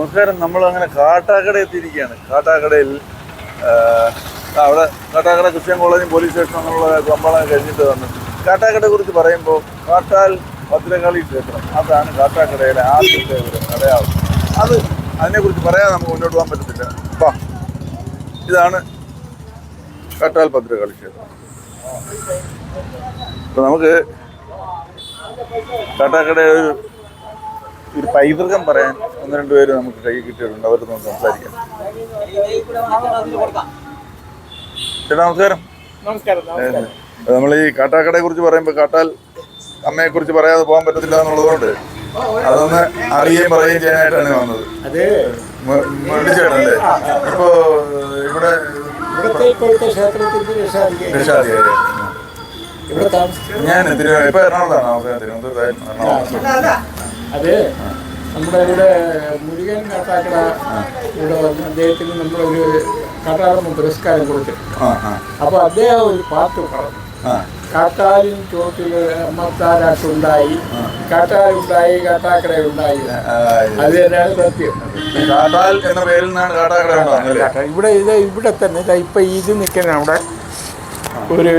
നമസ്കാരം. നമ്മൾ അങ്ങനെ കാട്ടാക്കട എത്തിയിരിക്കുകയാണ്. കാട്ടാക്കടയിൽ അവിടെ കാട്ടാക്കട ക്രിസ്ത്യൻ കോളേജും പോലീസ് സ്റ്റേഷൻ എന്നുള്ള കമ്പളം കഴിഞ്ഞിട്ട് വന്നു. കാട്ടാക്കടയെ കുറിച്ച് പറയുമ്പോൾ കാട്ടാൽ ഭദ്രകാളി ക്ഷേത്രം അതാണ് കാട്ടാക്കടയിലെ ആദ്യത്തെ ഒരു അടയാളം അത് അതിനെക്കുറിച്ച് പറയാൻ നമുക്ക് മുന്നോട്ട് പോകാൻ പറ്റത്തില്ല. അപ്പം ഇതാണ് കാട്ടാൽ ഭദ്രകാളി ക്ഷേത്രം അപ്പം നമുക്ക് കാട്ടാക്കട ഒരു ഒരു പൈതൃകം പറയാൻ ഒന്ന് രണ്ട് പേര് നമുക്ക് കൈ കിട്ടിയിട്ടുണ്ട്. അവരുടെ ഒന്ന് സംസാരിക്കാം. ചേട്ടാ നമസ്കാരം. നമസ്കാരം നമസ്കാരം. നമ്മൾ ഈ കാട്ടാക്കടയെ കുറിച്ച് പറയുമ്പോൾ കാട്ടാൽ അമ്മയെ കുറിച്ച് പറയാതെ പോകാൻ പറ്റത്തില്ല എന്നുള്ളതുകൊണ്ട് അതൊന്ന് അറിയുകയും പറയുകയും ചെയ്യാനായിട്ടാണ് വന്നത്. അത്. മേടിച്ചേട്ടല്ലേ ഇപ്പോ ഇവിടെ ഞാൻ എത്തിരി ഇപ്പൊ എറണാകുളത്താണ് അവസാനം തിരുവനന്തപുരത്ത് എറണാകുളം. അത് നമ്മുടെ ഇവിടെ മുരുകൻ കാട്ടാക്കട ഇവിടെ അദ്ദേഹത്തിന് നമ്മളൊരു കാട്ടാളമ്മ പുരസ്കാരം കൊടുത്തു. അപ്പോൾ അദ്ദേഹം ഒരു പാട്ട് പറഞ്ഞു കാട്ടാലിൻ ചോട്ടിൽ അമ്മത്താരാട്ടുണ്ടായി കാട്ടാലുണ്ടായി കാട്ടാക്കട ഉണ്ടായി അത് തന്നെയാണ് സത്യം. കാട്ടാൽ എന്ന പേരിൽ നിന്നാണ് കാട്ടാക്കട ഇവിടെ ഇത് ഇവിടെ തന്നെ ഇപ്പൊ ഇത് നിൽക്കുന്ന അവിടെ ഒരു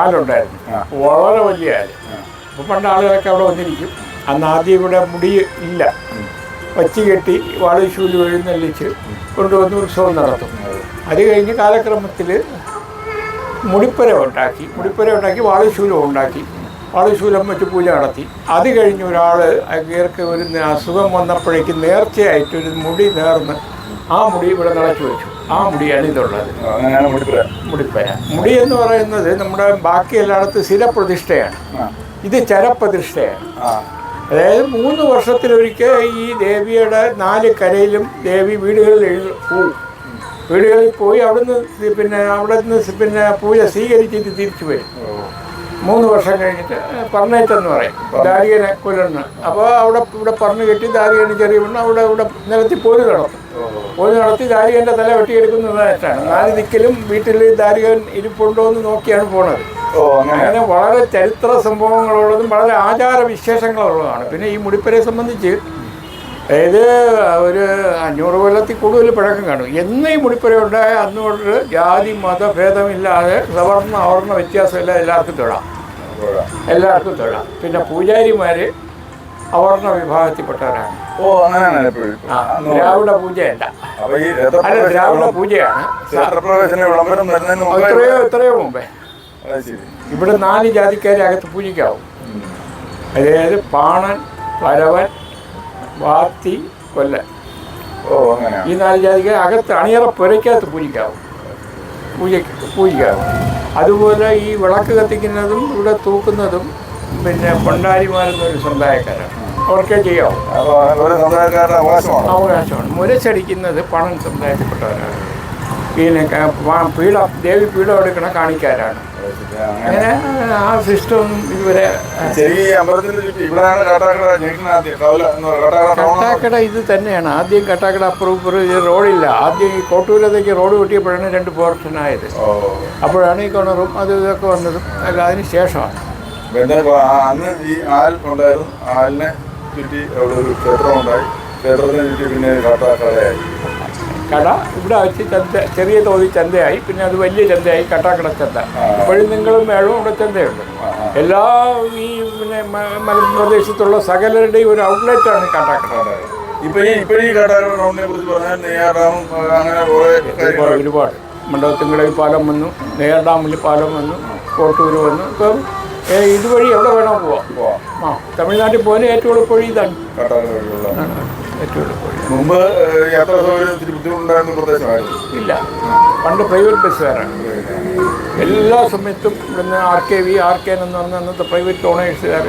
ആലുണ്ടായിരുന്നു വളരെ വലിയ ആൽ അപ്പൊ പണ്ട് ആളുകളൊക്കെ അവിടെ വന്നിരിക്കും. അന്ന് ആദ്യം ഇവിടെ മുടി ഇല്ല. വച്ച് കെട്ടി വാളുശൂൽ എഴുന്നള്ളിച്ച് കൊണ്ടുവന്ന് ഉത്സവം നടത്തും. അത് കഴിഞ്ഞ് കാലക്രമത്തിൽ മുടിപ്പര ഉണ്ടാക്കി മുടിപ്പര ഉണ്ടാക്കി വാളശൂലം ഉണ്ടാക്കി വാളീശൂലം വെച്ച് പൂജ നടത്തി. അത് കഴിഞ്ഞ് ഒരാൾ അങ്ങേർക്ക് ഒരു അസുഖം വന്നപ്പോഴേക്ക് നേർച്ചയായിട്ട് ഒരു മുടി നേർന്ന് ആ മുടി ഇവിടെ നിറച്ചു വെച്ചു. ആ മുടിയാണ് ഇതുള്ളത്. മുടിപ്പുര. മുടി എന്ന് പറയുന്നത് നമ്മുടെ ബാക്കി എല്ലായിടത്തും സ്ഥിരപ്രതിഷ്ഠയാണ് ഇത് ചരപ്രതിഷ്ഠയാണ്. അതായത് മൂന്ന് വർഷത്തിലൊരിക്കൽ ഈ ദേവിയുടെ നാല് കരയിലും ദേവി വീടുകളിൽ പോവും വീടുകളിൽ പോയി അവിടുന്ന് പിന്നെ അവിടെ നിന്ന് പിന്നെ പൂജ സ്വീകരിച്ചിട്ട് തിരിച്ചു വരും മൂന്ന് വർഷം കഴിഞ്ഞിട്ട് പറഞ്ഞേറ്റെന്ന് പറയും. ദാരികനെ കൊല്ലുന്ന. അപ്പോൾ അവിടെ ഇവിടെ പറഞ്ഞു കെട്ടി ദാരികന് ചെറിയ പെണ്ണ് അവിടെ ഇവിടെ നിലത്തി പോര് നടത്തും. പോര് നടത്തി ദാരികന്റെ തല വെട്ടിയെടുക്കുന്നതായിട്ടാണ്. നാല് ദിക്കിലും വീട്ടിൽ ദാരികൻ ഇരിപ്പുണ്ടോ എന്ന് നോക്കിയാണ് പോണത്. അങ്ങനെ. വളരെ ചരിത്ര സംഭവങ്ങളുള്ളതും വളരെ ആചാര വിശേഷങ്ങളുള്ളതാണ് പിന്നെ ഈ മുടിപ്പരെ സംബന്ധിച്ച് ഇത് ഒരു അഞ്ഞൂറ് കൊല്ലത്തിൽ കൂടുതൽ പഴക്കം കാണും. എന്ന് ഈ മുടിപ്പര ഉണ്ടായ അന്ന് തൊട്ട് ജാതി മതഭേദമില്ലാതെ സവർണ അവർണ വ്യത്യാസമില്ല എല്ലാവർക്കും തൊഴാം. എല്ലാവർക്കും തൊഴാം. പിന്നെ പൂജാരിമാർ അവർണ വിഭാഗത്തിൽപ്പെട്ടവരാണ്. ഓ അങ്ങനെയാണ് ദ്രാവിഡ പൂജയല്ല. അല്ല ദ്രാവിഡ പൂജയാണ്. എത്രയോ എത്രയോ മുമ്പേ. ഇവിടെ നാല് ജാതിക്കാരെ അകത്ത് പൂജിക്കാവും. അതായത് പാണൻ പരവൻ വാത്തി കൊല്ല ഓ അങ്ങനെയാണ് ഈ നാല് ജാതിക്കാരെ അകത്ത് അണിയറ പുരയ്ക്കകത്ത് പൂജിക്കാവും. പൂജ പൂജിക്കാവും. അതുപോലെ ഈ വിളക്ക് കത്തിക്കുന്നതും ഇവിടെ തൂക്കുന്നതും പിന്നെ പൊണ്ടാരിമാരെന്നൊരു സമുദായക്കാരാണ്. അവർക്കേ ചെയ്യാവും. അവകാശമാണ്. അവകാശമാണ്. മുരച്ചടിക്കുന്നത് പണം സമുദായത്തിൽപ്പെട്ടവരാണ്. പിന്നെ പീഠം ദേവി പീഠം എടുക്കണ കാണിക്കാരാണ്. അങ്ങനെ ആ സിസ്റ്റം ഇതുവരെ കാട്ടാക്കട ഇത് തന്നെയാണ്. ആദ്യം കട്ടാക്കട അപ്പുറം ഇപ്പുറം റോഡില്ല. ആദ്യം ഈ കോട്ടൂരത്തേക്ക് റോഡ് കിട്ടിയപ്പോഴാണ് രണ്ട് പോർഷൻ ആയത് ഓ. അപ്പോഴാണ് ഈ കിണറും അത് ഇതൊക്കെ വന്നതും അല്ല അതിന് ശേഷമാണ്. അപ്പൊ അന്ന് ഈ ആൽ ഉണ്ടായിരുന്നു. ആലിനെ ചുറ്റി അവിടെ ഒരു ക്ഷേത്രം ഉണ്ടായി. ക്ഷേത്രത്തിന് ചുറ്റി പിന്നെ കാട്ടാക്കടയായി. കട ഇവിടെ വെച്ച് ചന്ത ചെറിയ തോതിൽ ചന്തയായി പിന്നെ അത് വലിയ ചന്തയായി കട്ടാക്കട ചന്ത. ഇപ്പോഴും നിങ്ങളും മേളവും ഇവിടെ ചന്തയുണ്ട്. എല്ലാ ഈ പിന്നെ മലപ്രദേശത്തുള്ള സകലരുടെയും ഒരു ഔട്ട്ലെറ്റാണ് ആണ് ഇപ്പൊ ഈ ഇപ്പൊ ഈ കാട്ടാക്കട കുറിച്ച് പറഞ്ഞാൽ അങ്ങനെ ഒരുപാട് ഒരുപാട്. മണ്ഡപത്തിങ്കടയിൽ പാലം വന്നു നെയ്യാർ ഡാമിൽ പാലം വന്നു കോട്ടൂർ വന്നു. ഇപ്പം ഇതുവഴി എവിടെ വേണോ പോവാം. പോവാം. ആ. തമിഴ്നാട്ടിൽ പോകാൻ ഏറ്റവും എളുപ്പഴി ഇതാണ്. വഴിയുള്ള ഏറ്റവും മുമ്പ് യാത്രാ സൗകര്യം ഇത്തിരി ബുദ്ധിമുട്ടുണ്ടായിരുന്ന പ്രദേശമായിരുന്നു. ഇല്ല. പണ്ട് പ്രൈവറ്റ് ബസ്സുകാരാണ്. എല്ലാ സമയത്തും പിന്നെ R K V R K എന്ന് പറഞ്ഞ അന്നത്തെ പ്രൈവറ്റ് ഓണേഴ്സുകാർ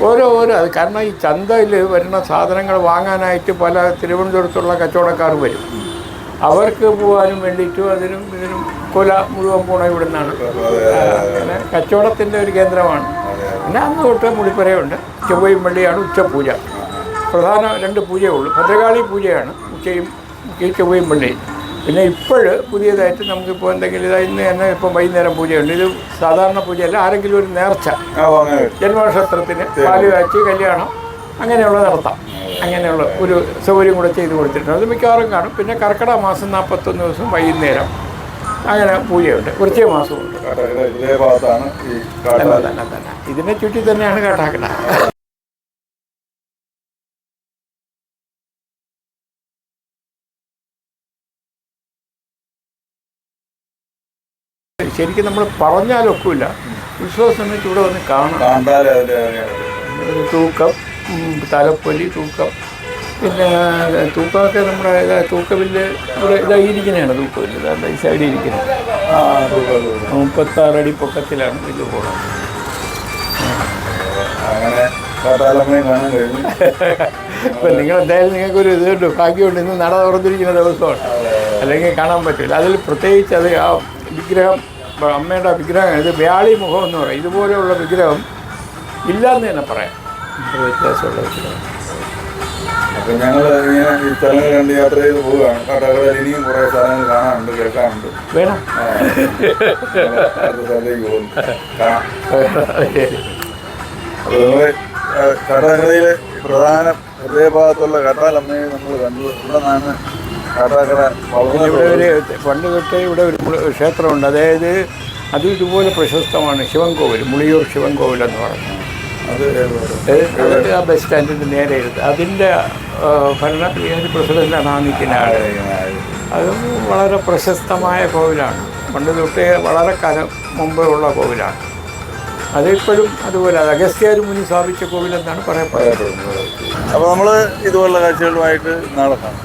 ഓരോ ഓരോ അത് കാരണം ഈ ചന്തയിൽ വരുന്ന സാധനങ്ങൾ വാങ്ങാനായിട്ട് പല തിരുവനന്തപുരത്തുള്ള കച്ചവടക്കാർ വരും. അവർക്ക് പോകാനും വേണ്ടിയിട്ടും അതിനും ഇതിനും കൊല മുഴുവൻ പോണ ഇവിടുന്നാണ്. അങ്ങനെ കച്ചവടത്തിന്റെ ഒരു കേന്ദ്രമാണ്. പിന്നെ അന്ന് തൊട്ട് പുളിപ്പരയുണ്ട് ചൊവ്വയും വെള്ളിയാണ് ഉച്ചപൂജ. പ്രധാന രണ്ട് പൂജയേ ഉള്ളൂ. ഭദ്രകാളി പൂജയാണ്. ഉച്ചയും ഈ ചൊവ്വയും വെള്ളിയും. പിന്നെ ഇപ്പോൾ പുതിയതായിട്ട് നമുക്കിപ്പോൾ എന്തെങ്കിലും ഇതായി ഇന്ന് തന്നെ ഇപ്പം വൈകുന്നേരം പൂജയുണ്ട്. ഇത് സാധാരണ പൂജയല്ല. ആരെങ്കിലും ഒരു നേർച്ച. ജന്മനക്ഷത്രത്തിന് പാൽ കാച്ചി കല്യാണം അങ്ങനെയുള്ള നടത്താം. അങ്ങനെയുള്ള ഒരു സൗകര്യം കൂടെ ചെയ്ത് കൊടുത്തിട്ടുണ്ട്. അത് മിക്കവാറും കാണും. പിന്നെ കർക്കിടക മാസം നാൽപ്പത്തൊന്ന് ദിവസം വൈകുന്നേരം. അങ്ങനെ പൂജയുണ്ട്. വൃത്തിയ മാസമുണ്ട് തന്നെ തന്നെ. ഇതിനെ ചുറ്റി തന്നെയാണ് കാട്ടാക്കണ ശരിക്കും നമ്മൾ പറഞ്ഞാലൊക്കില്ല ഉത്സവ സമയത്ത് ഇവിടെ വന്ന് ഒരു തൂക്കം തലപ്പൊലി തൂക്കം. പിന്നെ തൂക്കമൊക്കെ നമ്മുടെ തൂക്കമില്ല തൂക്കവില്ല് ഇവിടെ ഇതായിരിക്കുന്നതാണ് തൂക്കവില്ല് ഇതാ ഈ സൈഡിൽ ഇരിക്കുന്നത് ആ തൂക്കം, തൂക്കം. മുപ്പത്താറ് അടി പൊക്കത്തിലാണ് ഇത് പോകുന്നത് ഇപ്പം നിങ്ങൾ എന്തായാലും നിങ്ങൾക്കൊരു ഇതുണ്ട് ഭാഗ്യമുണ്ട് ഇന്ന് നട തുറന്നിരിക്കുന്ന ദിവസമാണ്. അല്ലെങ്കിൽ കാണാൻ പറ്റില്ല. അതിൽ പ്രത്യേകിച്ച് അത് ആ വിഗ്രഹം അമ്മയുടെ വിഗ്രഹം ഇത് വ്യാളി മുഖം എന്ന് പറയും. ഇതുപോലെയുള്ള വിഗ്രഹം ഇല്ലാന്ന് തന്നെ പറയാം. വ്യത്യാസമുള്ള വിഗ്രഹം. അപ്പൊ ഞങ്ങൾ ഇങ്ങനെ ഈ സ്ഥലങ്ങൾ കണ്ട് യാത്ര ചെയ്ത് പോവുകയാണ്. കടകളിൽ ഇനിയും കുറേ സ്ഥലങ്ങൾ കാണാനുണ്ട് കേൾക്കാനുണ്ട്. വേണം? ആ. അടുത്ത സ്ഥലത്തേക്ക് പോകുന്നു കാണാം. അപ്പോൾ നമ്മൾ കാട്ടാക്കടയിലെ പ്രധാന ഹൃദയഭാഗത്തുള്ള കട്ടാലമ്മയെ നമ്മൾ കണ്ടു. ഇവിടെ നിന്നാണ് കാട്ടാക്കട പിന്നെ ഇവിടെ ഒരു പണ്ട് തൊട്ടേ ഇവിടെ ഒരു ക്ഷേത്രമുണ്ട്. അതായത് അത് ഇതുപോലെ പ്രശസ്തമാണ്. ശിവൻകോവിൽ മുളിയൂർ ശിവൻകോവിൽ എന്ന് പറഞ്ഞു അത് ആ ബസ് സ്റ്റാൻഡിന്റെ നേരെ എടുത്ത് അതിന്റെ ഭരണാധികാരി പ്രസിഡന്റാണ് ആ നിൽക്കുന്ന ആൾ അത് വളരെ പ്രശസ്തമായ കോവിലാണ്. പണ്ട് തൊട്ടേ വളരെ കാലം മുമ്പേ ഉള്ള കോവിലാണ്. അതിപ്പോഴും അതുപോലെ അത് അഗസ്ത്യാർ മുനി സ്ഥാപിച്ച കോവിലെന്നാണ് പറയപ്പെടുന്നത്. അപ്പോൾ നമ്മൾ ഇതുപോലുള്ള കാഴ്ചകളുമായിട്ട് നാളെ കാണാം.